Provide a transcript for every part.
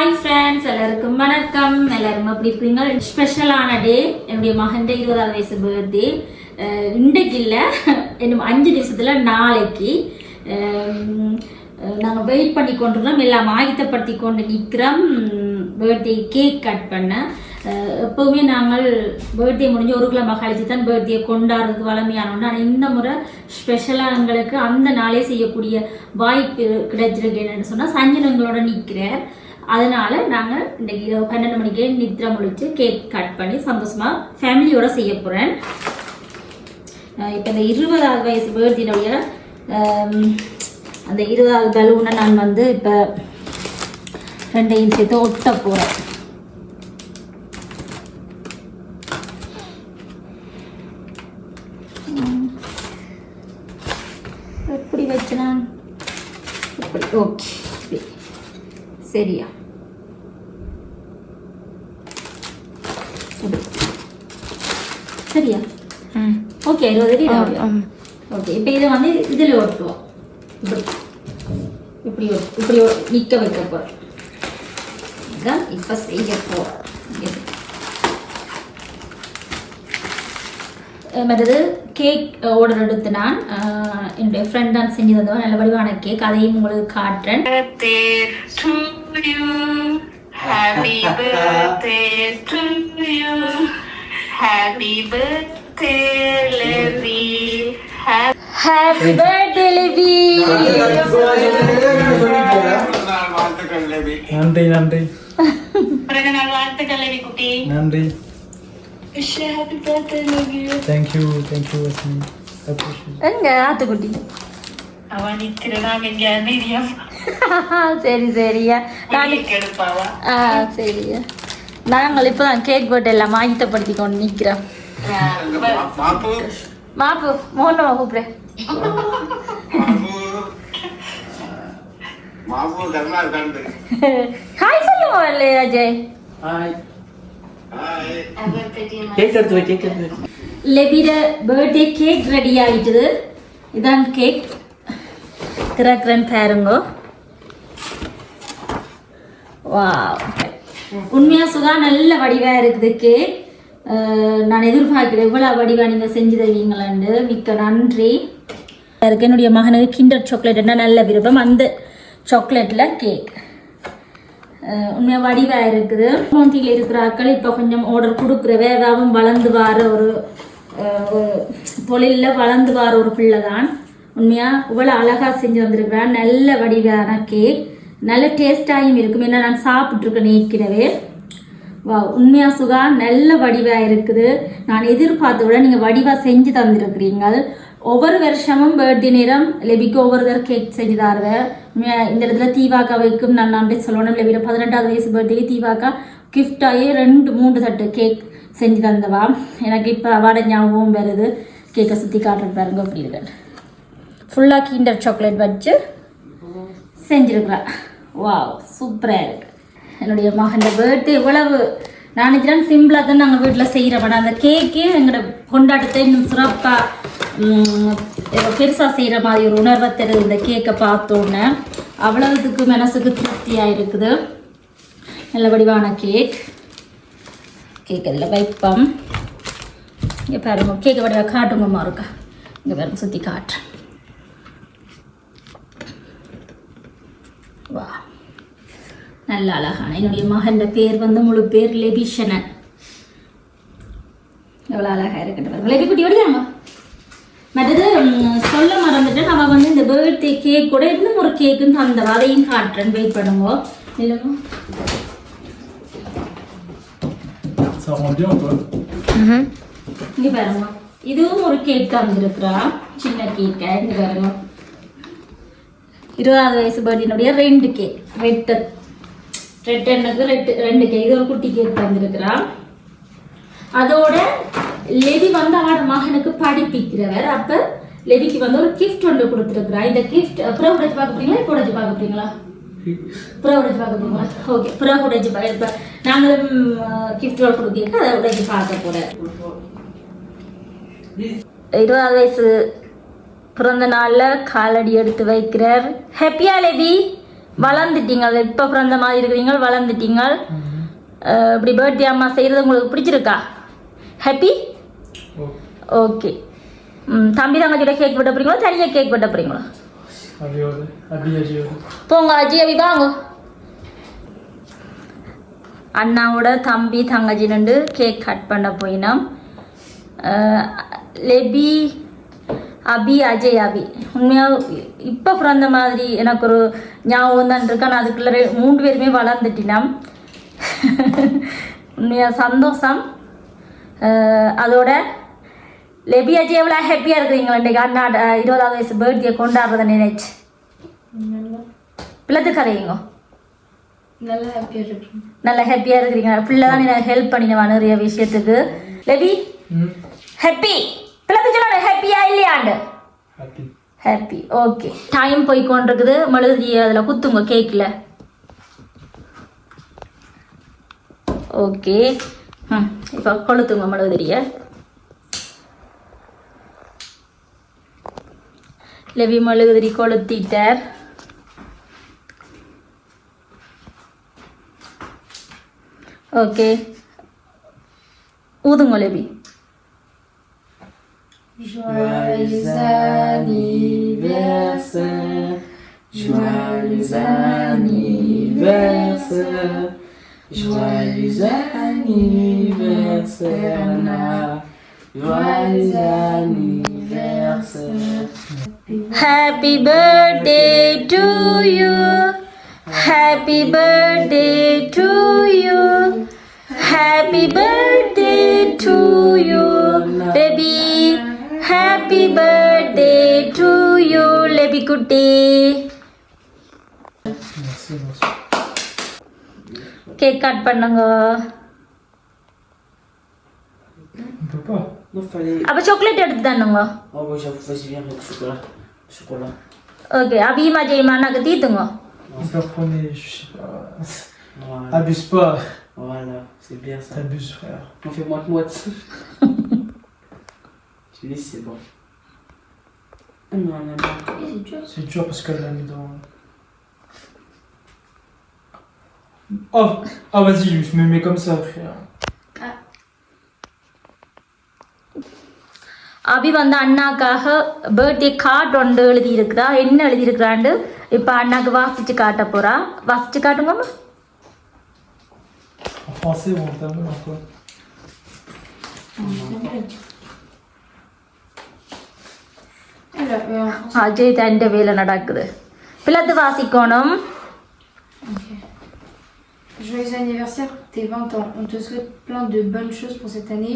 Hi friends எல்லாருக்கும் வணக்கம். எல்லாரும் எப்படி இருக்கீங்க? ஸ்பெஷலான டே என்னுடைய மகன் இருபதாவது வயசு பர்த்டே இன்றைக்கு இல்லை. இன்னும் அஞ்சு நிமிஷத்தில் நாளைக்கு. நாங்கள் வெயிட் பண்ணி கொண்டிருந்தோம். எல்லாம் ஆயத்தப்படுத்தி கொண்டு நிற்கிறோம் பர்த்டே கேக் கட் பண்ண. எப்போவுமே நாங்கள் பர்த்டே முடிஞ்சு ஒரு கிலோ கழிச்சு தான் பர்த்டே கொண்டாடுறது வளமையானோன்னு ஆனால் இந்த முறை ஸ்பெஷலாக எங்களுக்கு அந்த நாளே செய்யக்கூடிய வாய்ப்பு கிடைச்சிருக்கு என்னென்னு சொன்னால் சஞ்சனங்களோட நிற்கிறேன் நிற்கிறார் அதனால நாங்கள் இந்த இரவு பன்னெண்டு மணிக்கே நித்ரா முடிச்சு கேக் கட் பண்ணி சந்தோஷமாக ஃபேமிலியோட செய்ய போகிறேன் இப்போ இந்த இருபதாவது வயசு பேர்தினுடைய அந்த இருபதாவது பலூனை நான் வந்து இப்போ ரெண்டையும் சேர்த்து ஒட்ட போகிறேன் எப்படி வச்சனா? எப்படி? ஓகே சரியா இப்படி. சரியா ஓகே இருபது அடி ஓகே இப்போ இதை வந்து இதில் ஒட்டுவோம் இப்படி இப்படி இப்படி நிற்க வைக்க போகிறோம் இதான் இப்போ செய்ய போகிறோம் மற்றது கேக் ஆர்டர் எடுத்து நான் என்னுடைய ஃப்ரெண்ட் தான் செஞ்சு தந்தவன் நல்ல வடிவான கேக் அதையும் உங்களுக்கு காட்டுறேன். Happy birthday to you. Happy birthday, happy birthday Lebi நன்றி நன்றி. லெவி நன்றி. தேங்க்யூ தேங்க்யூ எங்க ஆத்துக்குட்டி? சரி சரியா சரியா நாங்கள் இப்போ தான் கேக் போட்டு எல்லாம் ஆயத்தப்படுத்தி கொண்டு நிற்கிறோம் மாப்பு மோகனமா கூப்பிடுறேன் ஹாய் சொல்லுவோம் இல்லையா அஜய் கேக் எடுத்து வை கேக் எடுத்து வை. லெபிட பர்த்டே கேக் ரெடி ஆயிட்டுது. இதான் கேக் திறக்கிறேன் பாருங்க. வாவ் உண்மையா சுகா நல்ல வடிவா இருக்குது கேக் நான் எதிர்பார்க்கிறேன் இவ்வளோ வடிவா நீங்கள் செஞ்சு தருவீங்களாண்டு மிக்க நன்றி. அதுக்கு என்னுடைய மகனுக்கு கிண்டர் சாக்லேட்னா நல்ல விருப்பம். அந்த சாக்லேட்டில் கேக் உண்மையாக வடிவாக இருக்குது. மோந்தியில் இருக்கிற ஆட்கள் இப்போ கொஞ்சம் ஆர்டர் கொடுக்குற வேதாவும் வளர்ந்து வார ஒரு தொழிலில் வளர்ந்து வார ஒரு பிள்ளை தான் உண்மையாக இவ்வளோ அழகாக செஞ்சு வந்திருக்கிறான். நல்ல வடிவான கேக் நல்ல டேஸ்டாகவும் இருக்கும். ஏன்னா நான் சாப்பிட்ருக்கேன் ஏற்கனவே வா உண்மையாக சுகா? நல்ல வடிவாக இருக்குது. நான் எதிர்பார்த்த விட நீங்கள் வடிவாக செஞ்சு தந்திருக்கிறீங்க ஒவ்வொரு வருஷமும் பர்த்டே நேரம் லெபிக்கு ஒவ்வொரு தடவை கேக் செஞ்சு தருவேன் இந்த இடத்துல தீவாக்கா வைக்கும் நான் நன்றி சொல்லணும். லெபியில் பதினெட்டாவது வயசு பர்த்டேக்கு தீவாக்கா கிஃப்டாகி ரெண்டு மூன்று தட்டு கேக் செஞ்சு தந்தவா. எனக்கு இப்போ அவாட ஞாபகம் வருது. கேக்கை சுற்றி காட்டுறது பாருங்க அப்படி இருக்கு ஃபுல்லாக கிண்டர் சாக்லேட் வச்சு செஞ்சுருக்குறா. வாவ் சூப்பராக இருக்குது என்னுடைய மகன் பர்த்டே இவ்வளவு நான் நினைக்கிறேன் சிம்பிளாக தான் நாங்கள் வீட்டில் செய்கிறோம் அந்த கேக்கு எங்களோட கொண்டாட்டத்தை இன்னும் சிறப்பாக பெருசாக செய்கிற மாதிரி ஒரு உணர்வை தருது இந்த கேக்கை பார்த்தோன்னே. அவ்வளவுக்கு மனசுக்கு திருப்தியாக இருக்குது. நல்ல வடிவான கேக் கேக் அதில் வைப்போம். இங்கே பாருங்க கேக்கை வடிவாக காட்டுங்கம்மா இருக்கா இங்கே பாருங்க சுற்றி காட்டுறேன். வா. நல்ல அழகான என்னுடைய மகன் பேர் வந்து முழு பேர் லெபிஷனன் எவ்வளோ அழகாக இருக்கட்டும் லெபி குட்டி ஓடியாமா மற்றது சொல்ல மறந்துட்டேன் அவள் வந்து இந்த பர்த்டே கேக் கூட இன்னும் ஒரு கேக்குன்னு தந்தவா அதையும் காட்டுறேன் வெயிட் பண்ணுங்க இல்லைம்மா Ça rend bien toi இங்கே பாருங்க இதுவும் ஒரு கேக் தந்துருக்குறா சின்ன கேக்கை இங்கே பாருங்க இருபதாவது வயசு பர்த்டேனுடைய ரெண்டு கேக் ரெட்டு ரெட் எனக்கு ரெட்டு ரெண்டு கேக் ஒரு குட்டி கேக் தந்திருக்கிறா அதோட லெவி வந்து அவனோட மகனுக்கு படிப்பிக்கிறவர். அப்ப லெவிக்கு வந்து ஒரு கிஃப்ட் ஒன்று கொடுத்துருக்குறா இந்த கிஃப்ட் அப்புறம் உடைச்சு பார்க்க போறீங்களா? இப்போ உடைச்சு பார்க்க போறீங்களா? புறா உடைச்சு பார்க்க போறீங்களா? ஓகே புறா உடைச்சு பார்க்க இப்போ நாங்களும் கிஃப்ட் கொடுக்க அதை உடைச்சு பார்க்க போறேன். இருபதாவது வயசு பிறந்த நாளில் காலடி எடுத்து வைக்கிறார். ஹாப்பியா லெபி வளர்ந்துட்டீங்க இப்போ பிறந்த மாதிரி இருக்கிறீங்க வளர்ந்துட்டீங்க அஹ், இப்படி பர்த்டே அம்மா செய்கிறது உங்களுக்கு பிடிச்சிருக்கா? ஹாப்பி ஓகே தம்பி தங்கச்சியோட கேக் வெட்ட போறீங்களா தனியாக கேக் வெட்ட போறீங்களா? போங்க அஜி அபி வாங்க. அண்ணாவோட தம்பி தங்கச்சி ரெண்டு கேக் கட் பண்ண போயினோம். லெபி அபி அஜய் அபி. உண்மையாக இப்போ பிறந்த மாதிரி எனக்கு ஒரு ஞாபகம் தான் இருக்கு. ஆனால் அதுக்குள்ள மூன்று பேருமே வளர்ந்துட்டினோம். உண்மையாக சந்தோஷம். அதோட லெபி அஜய் எவ்வளோ ஹாப்பியாக இருக்கிறீங்களா இன்றைக்கு அண்ணா இருபதாவது வயசு பர்த்டே கொண்டாடுறதை நினைச்சு. பிள்ளத்து கதையுங்க நல்லா ஹாப்பியாக இருக்கேன் நல்லா ஹாப்பியாக இருக்கிறீங்க பிள்ளை தான் எனக்கு ஹெல்ப் பண்ணினவா நிறைய விஷயத்துக்கு. லெபி ஹாப்பி பிள்ளைக்கு சொல்ல ஹாப்பியா இல்லையாண்டு ஹாப்பி ஓகே டைம் போய் கொண்டிருக்குது. மெழுகுதி அதில் குத்துங்க கேக்கில். ஓகே ம் இப்போ கொளுத்துங்க மெழுகுதிரிய லெவி மெழுகுதிரி கொளுத்திட்டார். Okay ஊதுங்க Lebi. Joyeux anniversaire, Joyeux anniversaire, joyeux anniversaire, Anna. Joyeux anniversaire. Happy birthday to you. Happy birthday to you. Happy birthday to you. Happy birthday to you, Lebi குட்டி Merci, merci. கேக் கட் பண்ணுங்க On peut pas. Non, fallait. அப்போ chocolate எடுத்து தானுங்க Oh, moi j'avoue, vas-y, viens avec le chocolat. Chocolat. Okay அபிமா ஜெயமா அண்ணாக்கு தீத்துங்க On peut prendre, je sais pas. Voilà. Abuse pas. Voilà, c'est bien ça. T'abuses, frère. On fait moite-moite. Je dis, c'est bon. Ah non, non, non. C'est dur parce qu'elle l'a mis dans. Oh, ah vas-y, je me mets comme ça, frère. Abhi வந்து அண்ணாக்காக birthday card ஒன்று எழுதியிருக்கிறா என்ன எழுதியிருக்கிறாண்டு இப்போ அண்ணாக்கு வாசிச்சு காட்ட போறா வாசிச்சு காட்டுங்கம்மா En français ou en Ajay தண்ட வேலை நடக்குது பிள்ளத்து வாசிக்கணும் Joyeux anniversaire, tes 20 ans. On te souhaite plein de bonnes choses pour cette année.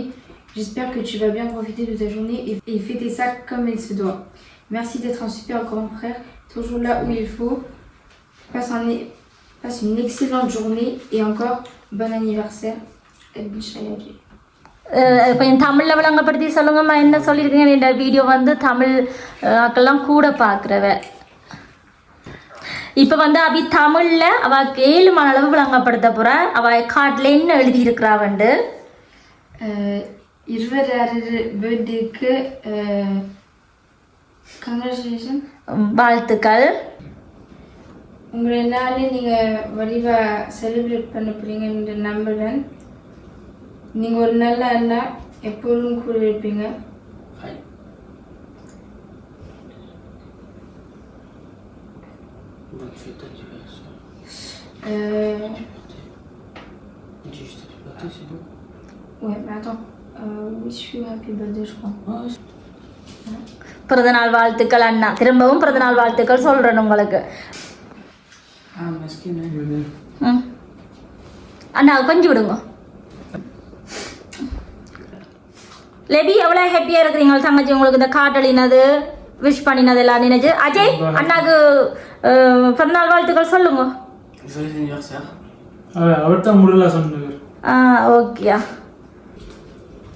J'espère que tu vas bien profiter de ta journée et, et fêter ça comme il se doit. Merci d'être un super grand frère, toujours là où il faut. Passe, un, passe une excellente journée et encore bon anniversaire. Abby Chayadi. அஹ் கொஞ்சம் தமிழில் விளங்கப்படுத்தி சொல்லுங்கம்மா என்ன சொல்லியிருக்கீங்க? இந்த video வந்து தமிழ் அஹ், ஆக்கெல்லாம் கூட பார்க்குறவ. இப்போ வந்து அபி தமிழில் அவளுக்கு ஏழு மணி அளவு விளங்கப்படுத்த போகிறா அவள் காட்டில் என்ன எழுதியிருக்கிறாவண்டு இருபதாறு பர்த்டேக்கு கங்க்ராச்சுலேஷன் வாழ்த்துக்கள். உங்களை நாளே நீங்கள் வடிவாக செலிப்ரேட் பண்ண போறீங்கன்ற நம்புறேன். நீங்கள் ஒரு நல்ல அண்ணா எப்போதும் கூட இருப்பீங்க. Euh, ouais, mais attends. Euh, wish you happy birthday, je crois. Ah, c'est- பிறந்தநாள் வாழ்த்துக்கள் அண்ணா திரும்பவும் பிறந்தநாள் வாழ்த்துக்கள் சொல்கிறேன் உங்களுக்கு ah அண்ணா கொஞ்சம் விடுங்க லெபி எவ்வளோ ஹாப்பியாக இருக்கிறீங்க தங்கச்சி? உங்களுக்கு இந்த காட்டலினது விஷ் பண்ணினது எல்லாம் நினைச்சு. அஜய் அண்ணாக்கு பிறந்தநாள் வாழ்த்துக்கள் சொல்லுங்க. அவர் தான் முருகலா சொன்னவர் ஆ ஓகேயா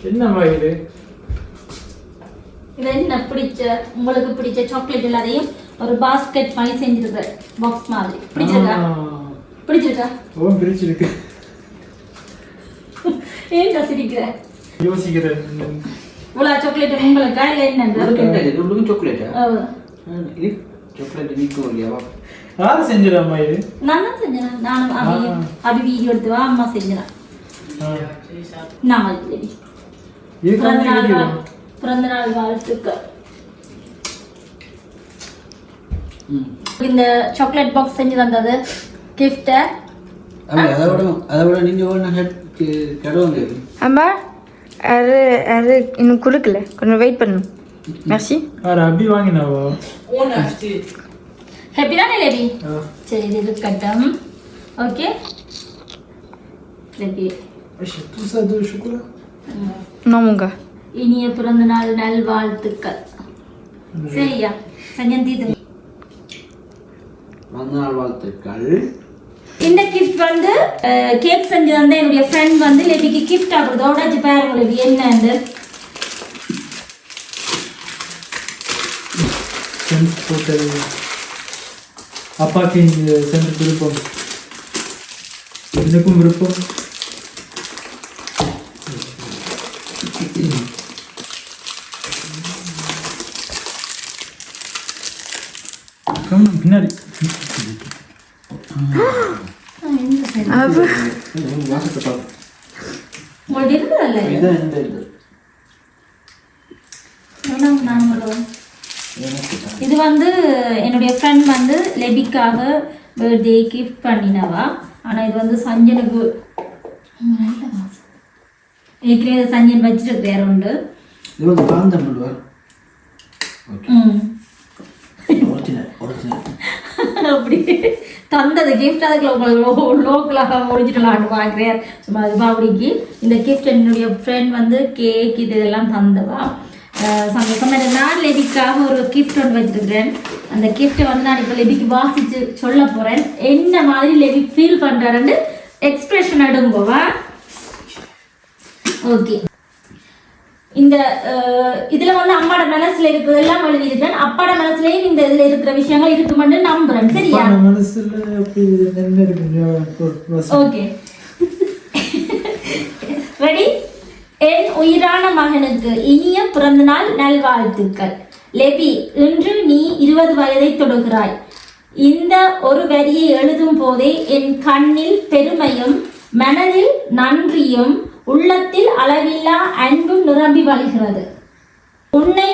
என்னம்மா இது? இது என்ன பிடிச்ச உங்களுக்கு பிடிச்ச சாக்லேட் எல்லாத்தையும் ஒரு பாஸ்கெட் மாதிரி செஞ்சிருக்கு. பாக்ஸ் மாதிரி. பிடிச்சிருக்கா? பிடிச்சிருக்கா? ஓ பிரிச்சிருக்கு ஏன் சிரிக்கிற? யோசிக்கிறேன். இவ்வளோ சாக்லேட் உங்களுக்கா சாக்லேட் யாரு இது? நான் தான் செஞ்சேன்? அபி. அபி வீடியோ எடுத்து வா அம்மா செஞ்சேன். நான் வாழ்த்துக்கள். இந்த சாக்லேட் பாக்ஸ் செஞ்சு தந்தது அதை விட அதை விட ஒன்று ஹெட் கடவுங்க. அம்மா? அது அது இன்னும் கொடுக்கல. கொஞ்சம் வெயிட் பண்ணு மெர்சி யாரு அப்படி வாங்கினாவா? ஹாப்பி தானே லெபி ஆ. சரி இது இருக்கட்டும். Okay mon gars. இனிய பிறந்த நாள் நல்வாழ்த்துக்கள் சரியா? சஞ்சன் தீது வந்த நாள் வாழ்த்துக்கள் இந்த கிஃப்ட் வந்து கேக் செஞ்சு வந்த என்னுடைய ஃப்ரெண்ட் வந்து லெபிக்கு கிஃப்ட் ஆகுறது உடச்சு பாருங்க லெபி என்னன்னு. அப்பாக்கு இந்த சென்ட் விருப்பம். எனக்கும் விருப்பம். பின்னாடி. இது வந்து என்னுடைய ஃப்ரெண்ட் வந்து லெபிக்காக பர்த்டே கிஃப்ட் பண்ணினவா ஆனால் இது வந்து சஞ்சனுக்கு. ஏற்கனவே சஞ்சன் வச்சுட்டு வேற உண்டு ம் ஒரிஜினல் ஒரிஜினல் அப்படி தந்தது கிஃப்ட் அதுக்குள்ள உங்களுக்கு லோக்கலாக முடிஞ்சிடலான்னு பார்க்குறேன் சும்மா தீபாவளிக்கு இந்த கிஃப்ட் என்னுடைய ஃப்ரெண்ட் வந்து கேக் இது இதெல்லாம் தந்தவா? சந்தோஷம் சந்தோஷமா நான் லெபிக்காக ஒரு கிஃப்ட் ஒன்று வச்சிருக்கிறேன். அந்த கிஃப்ட்டை வந்து நான் இப்போ லெபிக்கு வாசித்து சொல்ல போகிறேன் என்ன மாதிரி லெபி ஃபீல் பண்ணுறாருன்னு எக்ஸ்பிரஷன் எடுங்கோவா? ஓகே இந்த இதுல வந்து அம்மாட மனசுல இருக்கிறதெல்லாம் எழுதியிருக்கேன். அப்பாட மனசுலயும் இந்த இதுல இருக்கிற விஷயங்கள் இருக்குமென்னு நம்புறேன். சரியா? ஓகே. ரெடி என் உயிரான மகனுக்கு இனிய பிறந்தநாள் நல்வாழ்த்துக்கள். லெபி இன்று நீ இருபது வயதை தொடுகிறாய். இந்த ஒரு வரியை எழுதும் போதே என் கண்ணில் பெருமையும் மனதில் நன்றியும் உள்ளத்தில் அளவில்லா அன்பும் நிரம்பி வழிகிறது. உன்னை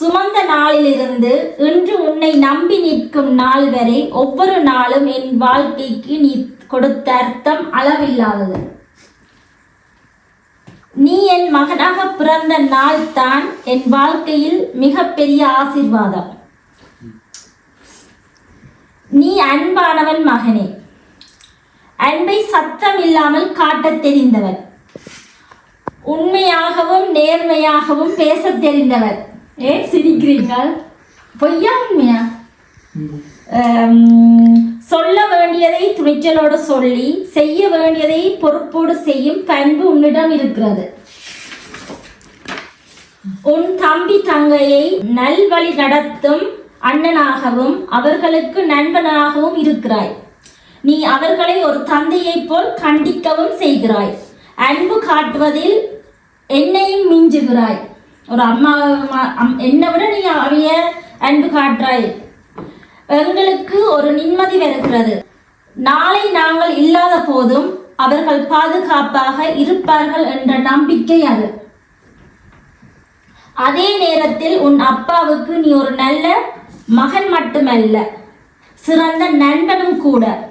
சுமந்த நாளிலிருந்து இன்று உன்னை நம்பி நிற்கும் நாள் வரை ஒவ்வொரு நாளும் என் வாழ்க்கைக்கு நீ கொடுத்த அர்த்தம் அளவில்லாதது. நீ என் மகனாக பிறந்த நாள் தான் என் வாழ்க்கையில் மிகப்பெரிய ஆசிர்வாதம். நீ அன்பானவன் மகனே. அன்பை சத்தம் இல்லாமல் காட்டத் தெரிந்தவன். உண்மையாகவும் நேர்மையாகவும் பேசத் தெரிந்தவர். ஏன் சிரிக்கிறீர்கள்? பொய்யா உண்மையா? சொல்ல வேண்டியதை துணிச்சலோடு சொல்லி செய்ய வேண்டியதை பொறுப்போடு செய்யும் பண்பு உன்னிடம் இருக்கிறது. உன் தம்பி தங்கையை நல்வழி நடத்தும் அண்ணனாகவும் அவர்களுக்கு நண்பனாகவும் இருக்கிறாய். நீ அவர்களை ஒரு தந்தையைப் போல் கண்டிக்கவும் செய்கிறாய். அன்பு காட்டுவதில் என்னையும் மிஞ்சுகிறாய். ஒரு அம்மா அம்- என்னை விட நீ அவைய அன்பு காட்டுறாய். எங்களுக்கு ஒரு நிம்மதி வருகிறது. நாளை நாங்கள் இல்லாத போதும் அவர்கள் பாதுகாப்பாக இருப்பார்கள் என்ற நம்பிக்கை அது. அதே நேரத்தில் உன் அப்பாவுக்கு நீ ஒரு நல்ல மகன் மட்டுமல்ல சிறந்த நண்பனும் கூட.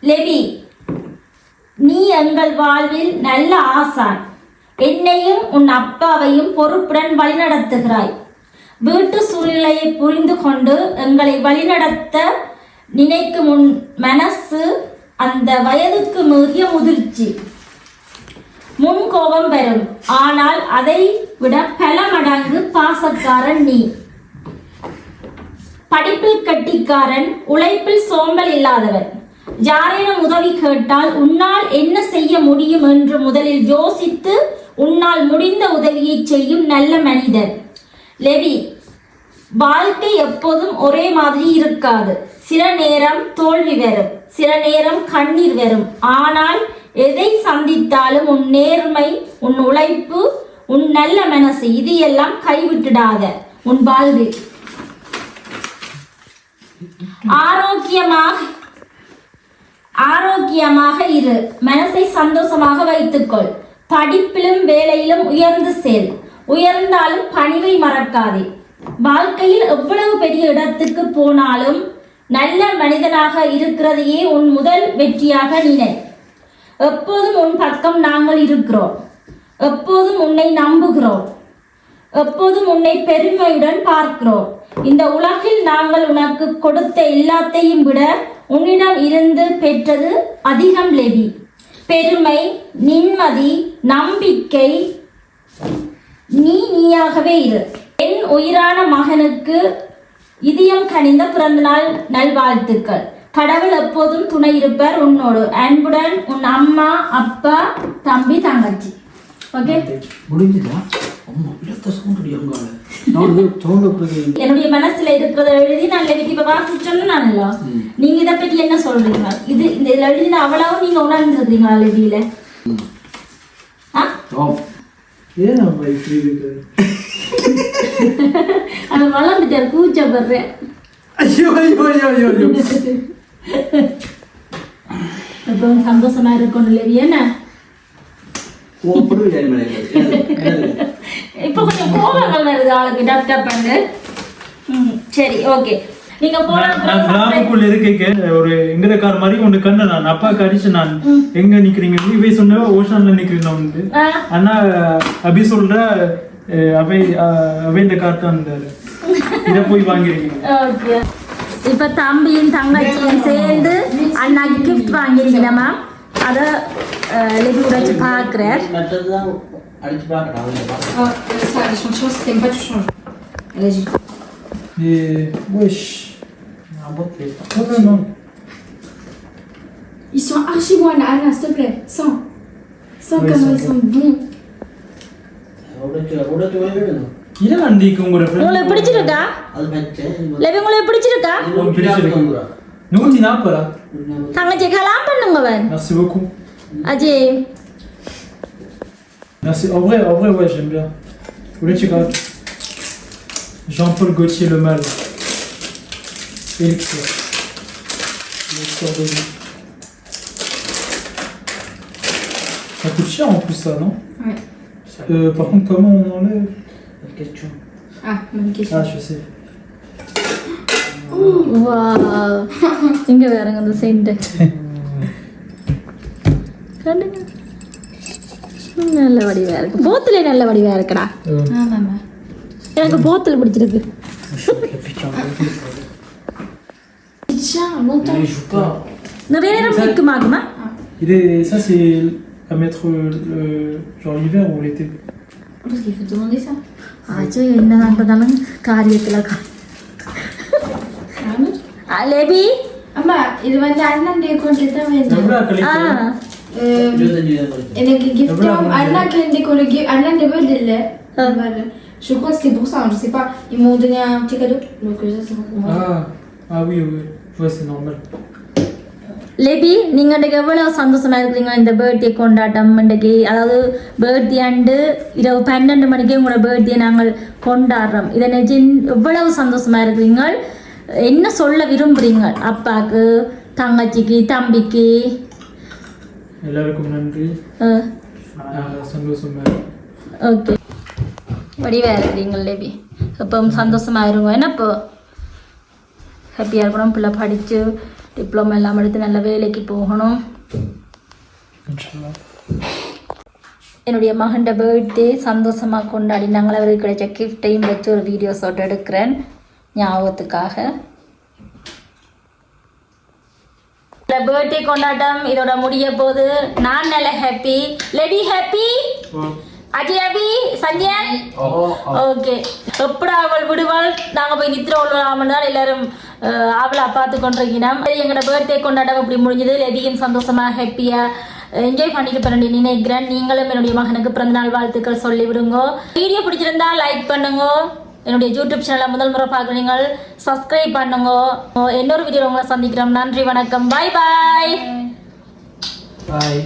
லெவி நீ எங்கள் வாழ்வில் நல்ல ஆசான். என்னையும் உன் அப்பாவையும் பொறுப்புடன் வழிநடத்துகிறாய். வீட்டு சூழ்நிலையை புரிந்து கொண்டு எங்களை வழிநடத்த நினைக்கும் உன் மனசு அந்த வயதுக்கு மீறிய முதிர்ச்சி. முன் கோபம் பெறும் ஆனால் அதை விட பல மடங்கு பாசக்காரன் நீ. படிப்பில் கட்டிக்காரன் உழைப்பில் சோம்பல் இல்லாதவன். யாரேனும் உதவி கேட்டால் உன்னால் என்ன செய்ய முடியும் என்று முதலில் யோசித்து உன்னால் முடிந்த உதவியை செய்யும் நல்ல மனிதர். லெவி வாழ்க்கை எப்போதும் ஒரே மாதிரி இருக்காது. சில நேரம் தோல்வி வரும் சில நேரம் கண்ணீர் வரும். ஆனால் எதை சந்தித்தாலும் உன் நேர்மை உன் உழைப்பு உன் நல்ல மனசு இது எல்லாம் கைவிட்டுடாத உன் வாழ்வில். ஆரோக்கியமாக ஆரோக்கியமாக இரு. மனசை சந்தோஷமாக வைத்துக்கொள். படிப்பிலும் வேலையிலும் உயர்ந்து செல். உயர்ந்தாலும் பணிவை மறக்காதே. வாழ்க்கையில் எவ்வளவு பெரிய இடத்துக்கு போனாலும் நல்ல மனிதனாக இருக்கிறதையே உன் முதல் வெற்றியாக நினை. எப்போதும் உன் பக்கம் நாங்கள் இருக்கிறோம். எப்போதும் உன்னை நம்புகிறோம். எப்போதும் உன்னை பெருமையுடன் பார்க்கிறோம். இந்த உலகில் நாங்கள் உனக்கு கொடுத்த எல்லாத்தையும் விட உன்னிடம் இருந்து பெற்றது அதிகம் லெவி. பெருமை நிம்மதி நம்பிக்கை நீ நீயாகவே இரு. என் உயிரான மகனுக்கு இதயம் கனிந்த பிறந்தநாள் நல்வாழ்த்துக்கள். கடவுள் எப்போதும் துணை இருப்பார் உன்னோடு. அன்புடன் உன் அம்மா அப்பா தம்பி தங்கச்சி. ஓகே முடிஞ்சுதா? நான் என்னுடைய மனசுல இருக்கிறத எழுதி நான் இப்ப வாசிச்சோன்னு நானല്ലോ நீங்க இதை பத்தி என்ன சொல்றீங்க? இது இந்த இதுல எழுதின அவ்வளவு நீங்க உணர்ந்துருக்கீங்களா எழுதியில அவன் வளர்ந்துட்டார் கூச்சப்படுறேன் ஐயோ ஐயோ ஐயோ ஐயோ ஐயோ. இப்போ சந்தோஷமா இருக்கணும் லெவி என்ன? ஏழு மணி இப்போ கொஞ்சம் கோபங்கள் வருது ஆளுக்கு டப் டப் பண்ணு. ம் சரி ஓகே. நீங்க போன நான் அப்புறம் கிராமக்குள்ள இருக்க ஒரு மாதிரி ஒன்று கண்ட நான். அப்பாவுக்கு அடிச்சு நான் எங்க நிக்கிறீங்க? இவை சொன்ன ஓஷான்ல நிக்கிறேன் நான் வந்து ஆனா அபி சொல்ற அவை அவை இந்த கார் தான் இதை போய் வாங்கிருக்கீங்க. இப்போ தம்பியும் தங்கச்சியும் சேர்ந்து அண்ணாக்கு கிஃப்ட் வாங்கியிருக்கீங்க மேம் அதை தான் அடிச்சு பார்க்கணும் அவங்க பார்க்கணும் Oh, ça, les changements, si t'aimes pas, tu changes. Vas-y. Et wesh. Non, non, non. Ils sont archi bons, Anna, Anna, s'il te plaît. Sens. Sens Oui, comment ils ils sont sont bons. உடைச்சு உடைச்சு போய் விடுங்க இதை அண்டிக்கு உங்களோட உங்களுக்கு friend பிடிச்சிருக்கா அது பச்சை லெவி உங்களுக்கு பிடிச்சிருக்கா உங்களுக்கு பிடிச்சிருக்கு. நூத்தி நாற்பதா தங்கச்சி கலாம் பண்ணுங்க அவன் Merci beaucoup. Ajay Merci. En vrai, en vrai, ouais, j'aime bien. Vous voulez checker out Jean-Paul Gaultier le mal. Elixir. Elixir de vie. Ça coûte cher en plus ça, non Ouais. Euh, par contre, comment on enlève question Ah, bonne question. Ah, je sais. வா இங்க வேறங்க அந்த send கண்டுங்க ம், நல்ல வடிவா இருக்கு போத்துல நல்ல வடிவா இருக்குடா Euh, Ah. எனக்கு போத்தல் பிடிச்சிருக்கு நிறைய நேரம் il est, ça, c'est à mettre le, genre l'hiver ou l'été. Parce qu'il faut demander ça. Ajay என்னதான் பண்ணாலும் காரியத்துல Ah, லேபி அம்மா இது வந்து அண்ணன் கொண்டு தான் வேணும் எனக்கு amount? அண்ணாக்கு எனக்கு ஒரு அண்ணன் டேபிள் இல்ல Je crois que c'était pour ça, je sais pas. Ils m'ont donné un petit cadeau. Donc euh, ça c'est pour moi. Ah, ah oui, oui. Ouais, c'est normal. லேபி நீங்க இன்றைக்கு எவ்வளவு சந்தோஷமா இருக்கிறீங்க இந்த பர்த்டே கொண்டாட்டம் இன்றைக்கு அதாவது பர்த்டே அண்டு இரவு பன்னெண்டு மணிக்கே உங்களோட பர்த்டே நாங்கள் கொண்டாடுறோம் இதை நினைச்சு எவ்வளவு சந்தோஷமா இருக்கிறீங்க என்ன சொல்ல விரும்புறீங்க அப்பாக்கு தங்கச்சிக்கு தம்பிக்கு எல்லாருக்கும் நன்றி. அஹ், ஆஹ் சந்தோஷமா ஓகே. வடிவா இருக்கிறீங்க லேபி. எப்பவும் சந்தோஷமா இருங்க. என்ன இப்போ? ஹாப்பியாக இருக்கணும். பிள்ளை படித்து டிப்ளமோ எல்லாம் எடுத்து நல்ல வேலைக்கு போகணும். என்னுடைய மகன்ட பர்த்டே சந்தோஷமாக கொண்டாடி நாங்கள் அவருக்கு கிடைச்ச கிஃப்டையும் வச்சு ஒரு வீடியோஸோட எடுக்கிறேன். ஞாபகத்துக்காக. பர்த்டே கொண்டாட்டம் இதோட முடிய போது நான் நல்ல happy Lebi happy Ajay Abi Sanjayan okay எப்படா அவள் விடுவாள்? நாங்கள் போய் நித்திர தான் எல்லாரும் அவளை பார்த்து கொண்டிருக்கிறோம். எங்களோட பர்த்டே கொண்டாட்டம் இப்படி முடிஞ்சது. லெதியும் சந்தோஷமா ஹாப்பியாக என்ஜாய் பண்ணிட்டு பண்ணி நினைக்கிறேன். நீங்களும் என்னுடைய மகனுக்கு பிறந்தநாள் வாழ்த்துக்கள் சொல்லி விடுங்க வீடியோ பிடிச்சிருந்தா லைக் பண்ணுங்க. என்னுடைய யூடியூப் சேனலை முதல் முறை பார்க்குறீங்க சப்ஸ்கிரைப் பண்ணுங்க. இன்னொரு வீடியோவில் உங்களை சந்திக்கிறோம். நன்றி வணக்கம். பாய் பாய் பாய்